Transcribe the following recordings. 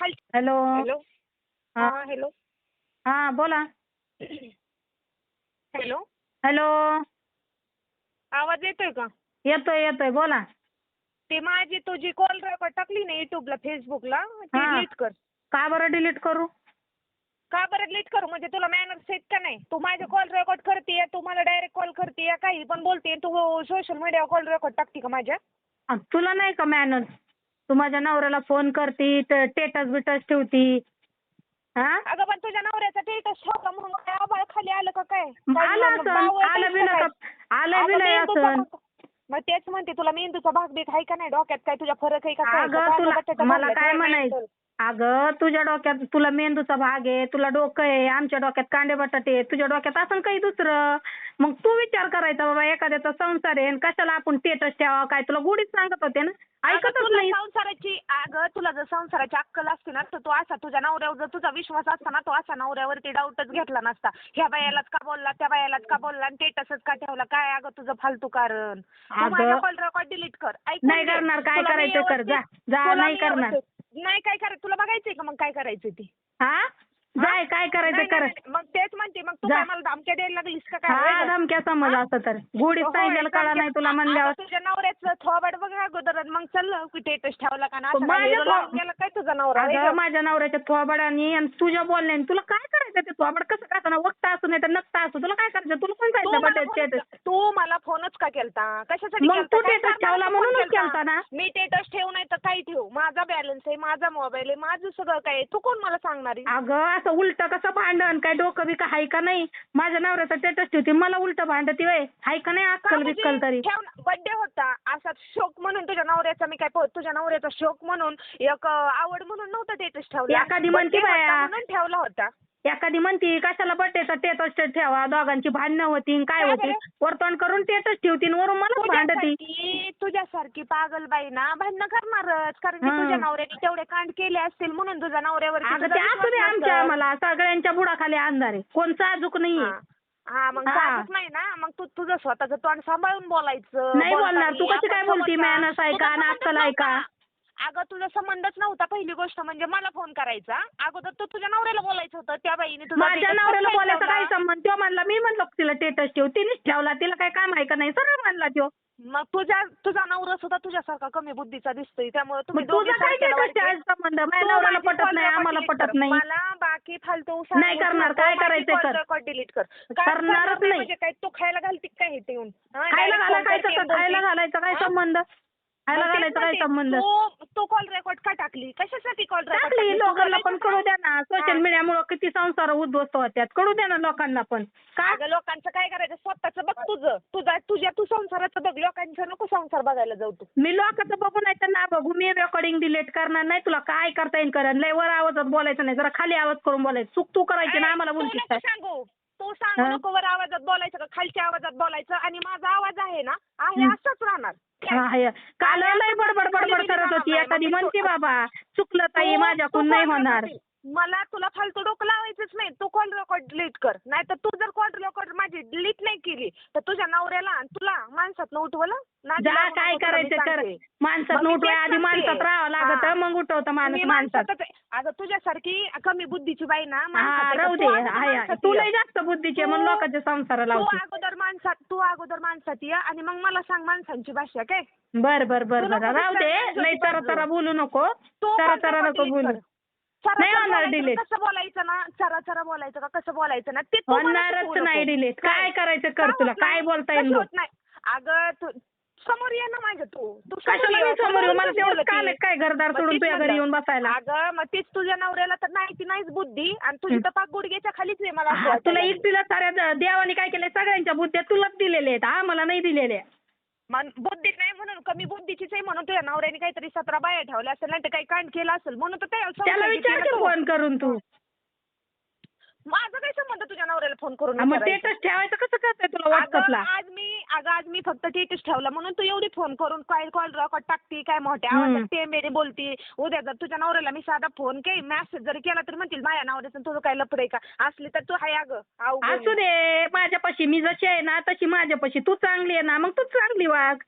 Hello. हा. Hello. हा बोला. हॅलो. हॅलो. आवाज येतोय का? येतोय येतोय. बोला. ते माझी तुझी कॉल रेकॉर्ड टाकली ना युट्यूबला फेसबुकला ती हा. डिलीट कर. का बरं डिलीट करू? का बरं डिलीट करू? म्हणजे तुला मॅनर्स आहेत का नाही? तू माझे कॉल रेकॉर्ड करते तू मला डायरेक्ट कॉल करते काही पण बोलते तू सोशल मीडियावर कॉल रेकॉर्ड टाकते का माझ्या? तुला नाही का मॅनर्स तू माझ्या नवऱ्याला फोन करती टेटस बिटस ठेवती. हा? अगं पण तुझ्या नवऱ्याचा स्टेटस ठेवला म्हणून काय आबाळ खाली आलं का काय? आलं असं? आलं आहेस बिलं का का? काय? आलं अगं बिलं मेंदूचा असं? भाग- मग तेच म्हणते तुला मेंदूचा भाग बीक आहे का नाही? डोक्यात काय तुझ्या फरक आहे का काय? अगं तुला बटाटा मला? काय म्हणायचं. अगं तुझ्या डोक्यात तुला मेंदूचा भाग आहे तुला डोकं आहे आमच्या डोक्यात कांदे बटाटे आहे तुझ्या डोक्यात असं काही दुसरं? मग तू विचार करायचा बाबा एखाद्याचा संसार आहे आणि कशाला आपण टेटस ठेवा काय तुला गुढीच सांगत होते ना? अगं ऐकतच तुला नाही संसाराची अगं तुला जर संसाराची अक्कल असते ना तर तू असा तुझ्या नवऱ्यावर जर तुझा विश्वास असता ना तो असा नवऱ्यावरती डाऊटच घेतला नसता. ह्या बायालाच का बोलला त्या बायालाच का बोलला आणि स्टेटसच का ठेवला? काय अगं तुझं फालतू कारण? तू अगं, माझा कॉल रेकॉर्ड डिलीट कर. ऐकून नाही घे. करणार, काय तुला मी करायचं? कर, जा. व्यवस्थित- जा, तुला नाही मी करणार. व्यवस्थित- नाही काय करायचं? तुला बघायचंय का मग काय करायचं ते? हा? जाय काय करायचं कर. मग तेच म्हणते मग तू जा. काय मला धमक्या द्यायला लागलीस का काय? हा? धमक्या समज? असं तर. गुढीच होय, सांगितलं कळा नाही तुला म्हणल्यावर. तुझ्या नवऱ्याचं थोबाड बघ अगोदर आणि मग चल कुठे ठेवला का ना? माझ्या काय हिरो थो- लावून गेला काय तुझा नवरा अगं? माझ्या नवऱ्याच्या थोबाडानी आणि तुझ्या बोलण्याने तुला काय करायचं ते थोबाड? कसं करताना वक्ता असू नाही तर नकता असू. तुला काय करायचं तुला कोण तू फोनच- तू मला फोनच का केलता कशासाठी मग केलता? काय status ठेवला तू फोन म्हणूनच केलता ना? मी स्टेटस ठेवू नाही तर काही ठेवू माझा बॅलन्स आहे माझा मोबाईल आहे माझं सगळं काय आहे. तू कोण मला सांगणार आहे? अगं असं उलट कसं भांडण काय डोकं बी का हाय का नाही माझ्या नवऱ्याचा स्टेटस ठेवते मला उलट भांडती वय हाय का नाही का अक्कल म्हणजे बिक्कल तरी बर्थडे होता असा शोक म्हणून तुझ्या नवऱ्याचा मी काय प- तुझ्या नवऱ्याचा शोक म्हणून एक अं, आवड म्हणून नव्हतं स्टेटस ठेवला एखादी म्हणती Birthday होता बाया. म्हणून ठेवला होता एखादी म्हणती कशाला बड्डेचा स्टेटस ठेवा दोघांची भांडणं होती काय काय होती बरं? वरतोंड करून स्टेटस ठेवती वरून मला भांडती तुझ्यासारखी तुझ्यासारखी पागल बाई ना भांडणं करणारच कारण की हं. तुझ्या नवऱ्याने तेवढे कांड केले असतील म्हणून तुझ्या नवऱ्यावरती अगं तुझा ते असू दे विश्वास आमच्या नसेल. आम्हाला सगळ्यांच्या बुडाखाली अंधार आहे कोण साजूक नाही हा. हा मग हा. नाही ना मग तू तुझं स्वतःचं तोंड सांभाळून बोलायचं नाही बोलणार. बोलतानी तू कशी आपण काय बोलती? मॅनर्स आहे तुझा का? नाकल आहे का? नव्हता. अगं तुझा संबंधच नव्हता पहिली गोष्ट म्हणजे मला फोन करायचा अगोदर तू तुझ्या नवऱ्याला बोलायचं होतं त्या बाईने तुझा माझ्या status नवऱ्याला बोलायचा ठेवला? काय संबंध तो म्हणला मी म्हणलो तिला स्टेटस ठेव तिनेच ठेवला तिला काय काम आहे का नाही सरळ म्हणला तो मग तुझ्या तुझा नवरा सुद्धा तुझ्यासारखा कमी बुद्धीचा दिसतोय त्यामुळे तुम्ही मग तुझा दोघी काय सारखेला स्टेटस वाटते. ठेवायचा संबंध माझ्या तू नवऱ्याला माझी पटत call नाही record आम्हाला delete पटत कर. नाही मला बाकी फालतू नाही करणार. काय करायचं कर. रेकॉर्ड डिलीट कर काय करणारच करणार नाही. म्हणजे काय तू खायला घालती काय इथे येऊन हा? खायला Direct घालायचं call काय करते तसं आणि खायला बोलते. घालायचं काय हा? संबंध खायला मग घालायचं काय संबंध? तू तू कॉल रेकॉर्ड का टाकली? कशासाठी कॉल टाकली लोकांना पण कळू द्या ना. सोशल. मीडियामुळे किती संसार उद्ध्वस्त होत्यात. कळू द्या ना लोकांना पण. का? अगं लोकांचं काय करायचं? स्वतःचं बघ तुझं. तुझा तुझ्या तू संसाराचं बघ. लोकांचं नको संसार बघायला जाऊ तू. मी लोकांचं बघू नाही तर ना बघू. मी रेकॉर्डिंग डिलीट करणार नाही. तुला काय करता येईल करण लय वर आवाजात बोलायचं नाही. जरा खाली आवाज करून बोलायचं. चूक तू करायची ना आम्हाला बोलतीस नको सांगू. तू सांगू हा? नको वर आवाजात बोलायचं का खालच्या आवाजात बोलायचं आणि माझा आवाज आहे ना आहे हं. असंच राहणार हा, हाय. काल लय बडबड बडबड करत होती मग मी म्हणते तू- बाबा चुकलं ताई तू- माझ्याकडून तू नाही होणार मला तुला फालतू डोकं लावायचंच नाही तू कॉल रेकॉर्ड डिलीट कर नाही तर तू जर कॉल रेकॉर्ड माझी डिलीट नाही केली तर तुझ्या नवऱ्याला आणि तुला माणसात उठवलं नादी जा काय नको तुला मी करायचं कर सांगते. माणसात मग मी उठवाय तेच आधी सांगते. माणसात राहावं लागत हा. मग उठवतं माणूस माणसात माणसातच आहे. अगं तुझ्यासारखी कमी बुद्धीची बाई ना हा आहे. राहू तू दे अगोदर हाय हाय. माणसात तू ये. लय जास्त बुद्धीचे म्हणून तू- लोकांच्या संसाराला तू लावते अगोदर माणसात तू अगोदर माणसात ये आणि मग मला सांग माणसांची भाषा काय बर बर बर तुला बर राहू दे सांगायचं लय होतं बोलू नको तू चरा call चरा record नको delete बोलू कर. नाही होणार कसं बोलायचं ना चरा चरा बोलायचं का कसं बोलायचं ना ते तू मला होणारच शिकवू नाही नको. डिलीट काय करायचं कर तुला होत काय नाही? बोलता येईल कसं बघ. होत नाही अगं तू समोर ये ना माझ्या तू तू कशाला. मी समोर येऊ? मला बोलते. काम आहे काय घरदार सोडून तुझ्या घरी. येऊन बसायला अगं मग तीच तुझ्या नवऱ्याला तर नाही ती नाहीच बुद्धी आणि तुझी. तर पाक गुडघ्याच्या खालीच आहे मला असं हा, तुला वाटायला. एकटीला साऱ्या द- देवाने काय केलंय सगळ्यांच्या बुद्ध्या तुलाच दिलेल्या आहेत आम्हाला नाही दिलेल्या मन बुद्धी नाही म्हणून कमी बुद्धीचीच आहे म्हणून तुझ्या नवऱ्याने काहीतरी सतरा बाया ठेवल्या असेल नाही तर काही कांड केलं असेल म्हणून तर त्याला त्याला विचार घेतला की तू. फोन करून तू माझा काय संबंध तुझ्या नवऱ्याला फोन करून मग विचारायचा? स्टेटस ठेवायचं कसं करताय तुला अगं, व्हॉट्सअपला आज अगं आज मी फक्त टेटस ठेवला म्हणून तू एवढी फोन करून काय कॉल रेकॉर्ड टाकती काय मोठ्या. आवाजात ते मेरे बोलती उद्या जर तुझ्या नवऱ्याला मी साधा फोन काही मेसेज जरी केला तरी म्हणतील माझ्या नवऱ्याचं तुझं काय आहे का असली तर तू हाय अगं अवघड. असू दे माझ्यापाशी मी जशी आहे ना तशी माझ्यापाशी तू चांगली आहे ना मग तू चांगली वाग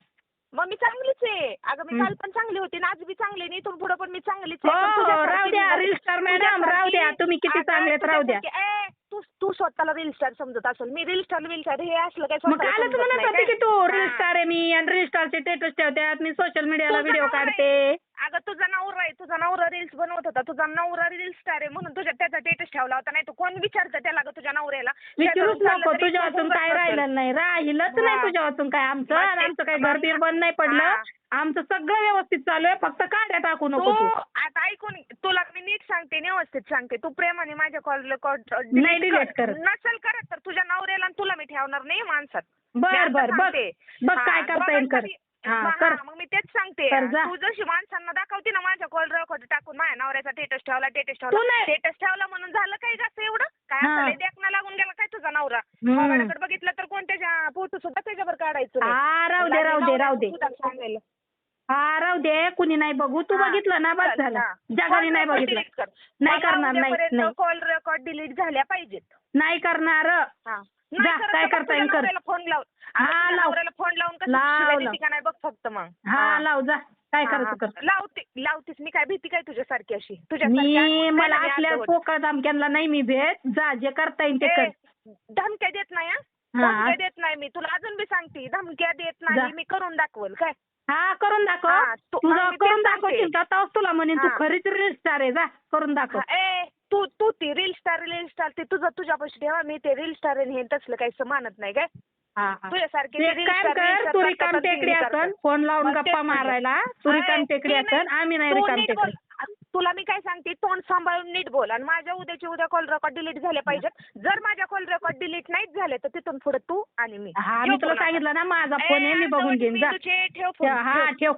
मग मी चांगलीच आहे अगं मी. काल पण चांगली होती आणि आज बी चांगली आहे. आणि इथून पुढे पण मी चांगलीच हो आहे पण हो, तुझ्यासारखी राहू मी द्या तुम्ही किती अगं, चांगले आहेत, राहू द्या तुझ्यासारखे- ए, तू तू स्वतःला रील स्टार समजत असेल मी रील स्टार रील स्टार हे असलं काय मग स्वतःला कालच समजत म्हणत नाही हा. स्टार आहे मी आणि रील स्टारचे स्टेटस ठेवतात मी सोशल मीडियाला व्हिडिओ. काढते अगं तुझा नवरा आहे तुझा नवरा रील्स बनवत होता तुझा नवरा रील स्टार आहे म्हणून तुझ्या त्याचा स्टेटस ठेवला होता नाही तर कोण विचारतं त्याला गं तुझ्या नवऱ्याला विचारूच चाललं नको तरी तुझ्या वाचून काय. राहिलं नाही राहिलंच नाही हा. तुझ्या वाचून काय आमचं आणि आमचं काही घर बीर बंद नाही पडलं हा. आमचं सगळं व्यवस्थित चालू आहे फक्त काढ्या टाकू नको तू तू आता ऐकून तुला मी नीट सांगते व्यवस्थित सांगते तू प्रेमाने माझ्या कॉल नाही delete करत. नसेल करत तर तुझ्या नवऱ्याला आणि तुला मी ठेवणार नाही माणसात मी बर आता बर बघ सांगते. बघ हा, काय करता येईल कर दोघांसाठी- हा मग मी तेच सांगते जा. तू जशी माणसांना दाखवते ना माझ्या कॉल रेकॉर्ड टाकून माझ्या नवऱ्याचा टेटस ठेवला टेटस तू ठेवला नाही- टेटस ठेवला म्हणून झालं काय जास्त एवढं काय हा. असं देखना लागून गेला काय तुझा नवरा हम्म. मोबाईलकडे बघितलं तर कोणत्या फोटो सुद्धा त्याच्यावर काढायचं नाही. हा राहू दे राहू दे राहू दे नवऱ्याचं सुद्धा सांगायला. हा राहू दे कुणी नाही बघू तू हा, बघितलं ना बस चल, झालं हा. जगाने Call नाही record बघितलं delete कर. नाही मला करणार, नाही, नाही. कॉल रेकॉर्ड डिलीट झाल्या पाहिजेत नाही करणार हा. नाही जा, काय करता येईल तुझ्या कर. फोन लाव हा, तुझ्या लाव. फोन लावून कसं लाव, शिव्या लाव. का नाही बघ फक्त मग हा लाव जा काय हा, करायचं हा. कर लावते लावतेस मी काय भीती काय तुझ्यासारखी अशी तुझ्यासारखी मी मला नाही ना मी असल्या अर्धवट. पोकळ धमक्यांना नाही मी भेट जा जे करता येईल ते ए, कर धमक्या देत नाही हा? हा. धमक्या देत नाही मी तुला अजून बी सांगते धमक्या देत जा. नाही मी करून दाखवल काय हा करून दाखव हा, तू- तुझं तेच करून सांगते. दाखवशील का तुला म्हणेन तू हा. खरीच रील स्टार आहे जा करून दाखव हा, तू तू ती रील स्टार रील स्टार ते तुझं तुझ्यापाशी ठेवा मी ते रील स्टार हे तसलं काही मानत नाही काय हा, हा. तुझ्यासारखे तू ते एक रील काम स्टार, रील कर स्टार तू करतात रिकाम आणि टेकडी असन करतात. फोन लावून मग तेच गप्पा. मारायला तू अरे, रिकाम टेकडी ते नाही. असन आम्ही नाही तू रिकाम नीट टेकडी बोल. तुला मी काय सांगते तोंड सांभाळून नीट बोल आणि माझ्या उद्याची उद्या कॉल रेकॉर्ड डिलीट झाले पाहिजेत जर माझ्या कॉल रेकॉर्ड डिलीट नाहीच झाले तर तिथून पुढे तू आणि मी हा ठेव मी तुला आता. सांगितलं ना माझा फोन आहे मी बघून घेईन जा ठेव ठेव, हा. ठेव